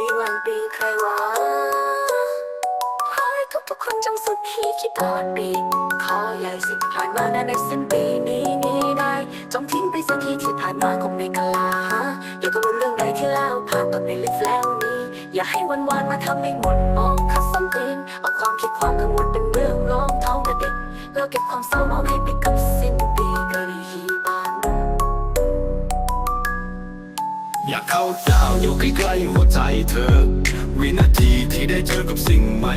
ดีวันปีใครวะขอให้ทุกๆคนจงสุดขีคิดตลอดปี ขอใหญ่สิ่งผ่านมาในสิ้นปีนี้นี้ได้ จงทิ้งไปสักทีที่ผ่านมาคงไม่กลาอย่ากังวลเรื่องใดที่แล้วผ่านตอนในลิฟแล้วนี้ อย่าให้วันวานมาทำให้หมดมองคัดส้นตีนเอาความคิดความกังวลเป็นเรื่องรองท้องแต่เด็กแล้วเก็บความเศร้ามองให้ไปกับ อยากเข้าดาวอยู่ใกล้ๆหัวใจเธอ วินาทีที่ได้เจอกับสิ่งใหม่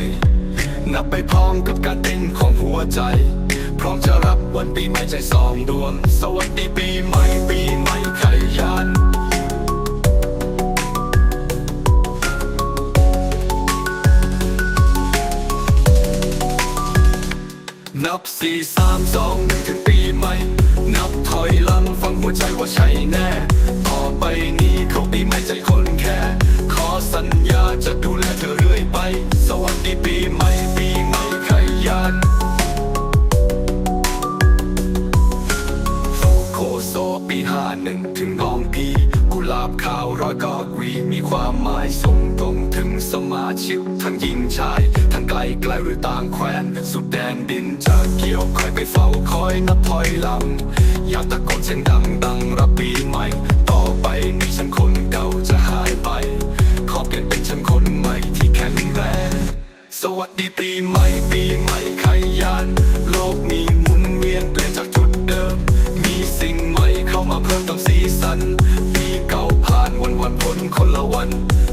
นับไปพร้อมกับการเต้นของหัวใจ พร้อมจะรับวันปีใหม่ใจสองดวง สวัสดีปีใหม่ปีใหม่ขยันนับสี่สามสองหนึ่งถึงปีใหม่ นับถอยหลังฟังหัวใจว่าใช่แน่ต่อ ไปนี้เขาปีใหม่ใจคนแค่ ขอสัญญาจะดูแลเธอเรื่อยไป สวัสดีปีใหม่ปีใหม่ขยันโคโซปีห้าหนึ่งถึงน้องพีกุหลาบขาวร้อยกอดวีมีความหมายส่งตรงถึงสมาชิกทั้งหญิงชาย ทั้งไกลไกลหรือต่างแคว้นสุดแดนดินจะเกี่ยวคอยไปเฝ้าคอยนับถอยหลังอยากตะโกนเสียงดังดังรับปีใหม่ ฉันคนเก่าจะหายไป ขอเปลี่ยนเป็นฉันคนใหม่ที่แข็งแรง สวัสดีปีใหม่ปีใหม่ขยันโลกนี้หมุนเวียนเปลี่ยนจากจุดเดิม มีสิ่งใหม่เข้ามาเพิ่มเติมสีสันปีเก่าผ่านวันวันพ้นคนละวัน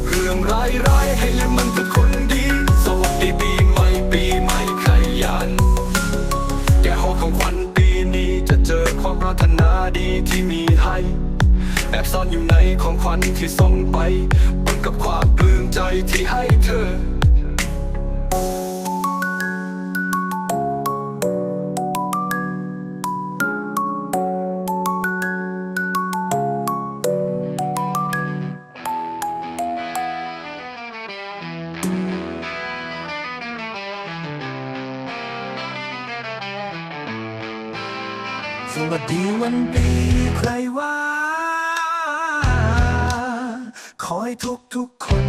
เรื่องร้ายร้ายให้ลืมมันเป็นคนดี สวัสดีปีใหม่ปีใหม่ขยันแกหอของขวัญปีนี้จะเจอความปรารถนาดีที่มีให้ แอบซ่อนอยู่ในของขวัญที่ส่งไปปนกับความปลื้มใจที่ให้เธอสวัสดีวันปีใครว่า อให้ทุกทุกๆคน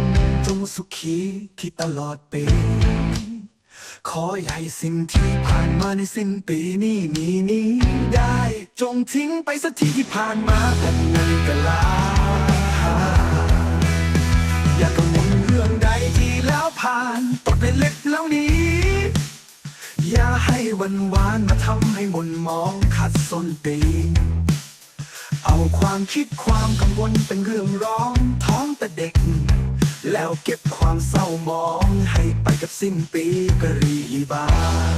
จงสุขีที่ตลอดปี ขอให้สิ่งที่ผ่านมาในสิ้นปีนี้นี้นี้ได้ จงทิ้งไปสักทีที่ผ่านมาแต่ในกะลา อย่ากังวลเรื่องใดที่แล้วผ่านตดไปเล็บแล้วนี้ อย่าให้วันวานมาทำให้หมนมองขัดสนตี ความคิดความกังวลเป็นเรื่องร้องท้องแต่เด็ก แล้วเก็บความเศร้ามอง ให้ไปกับสิ้นปีกรีบา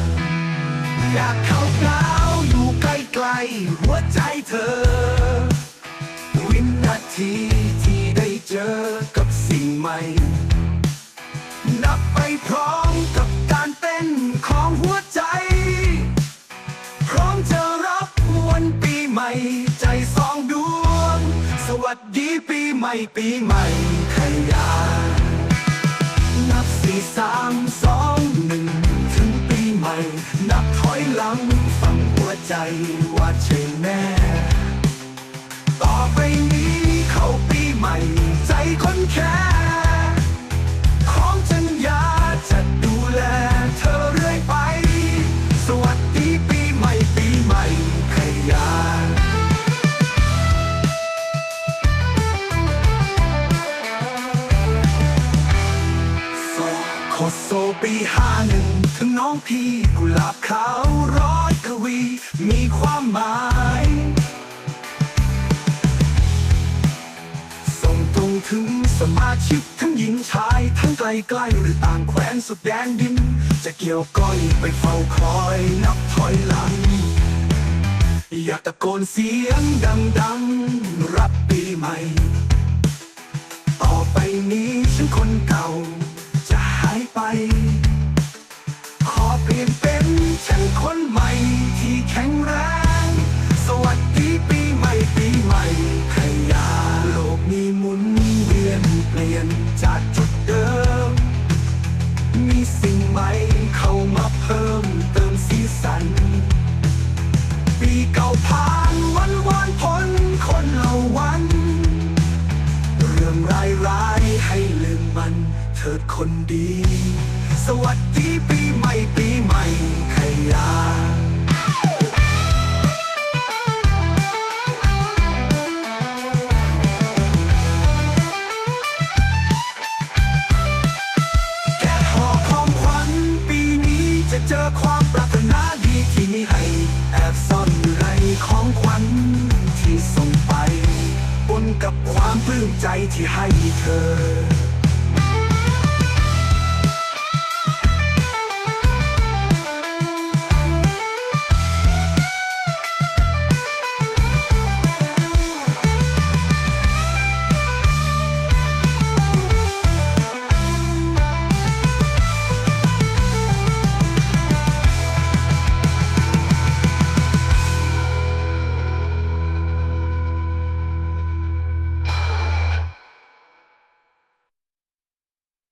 นอยากเข้าดาวอยู่ใกล้ๆหัวใจเธอ ไม่ปีใหม่ขยานนับสี่สามสองหนึ่งถึงปีใหม่ นับถอยหลังฟังหัวใจว่าใช่แน่ต่อไปนี้ ถึงน้องพี่กุหลาบขาวร้อยกวี มีความหมาย ส่งตรงถึงสมาชิกทั้งหญิงชาย ทั้งไกลไกลๆหรือต่างแคว้นสุดแดนดิน จะเกี่ยวก้อยไปเฝ้าคอยนับถอยหลัง อยากตะโกนเสียงดังๆ รับปีใหม่ ต่อไปนี้ฉันคนเก่า ถิดคนดี สวัสดีปีใหม่ปีใหม่ขยาแกะห่อของขวัญปีนี้จะเจอความปรารถนาดีที่มีให้ แอบซ่อนอยู่ในของขวัญที่ส่งไปปนกับความปลื้มใจที่ให้เธอ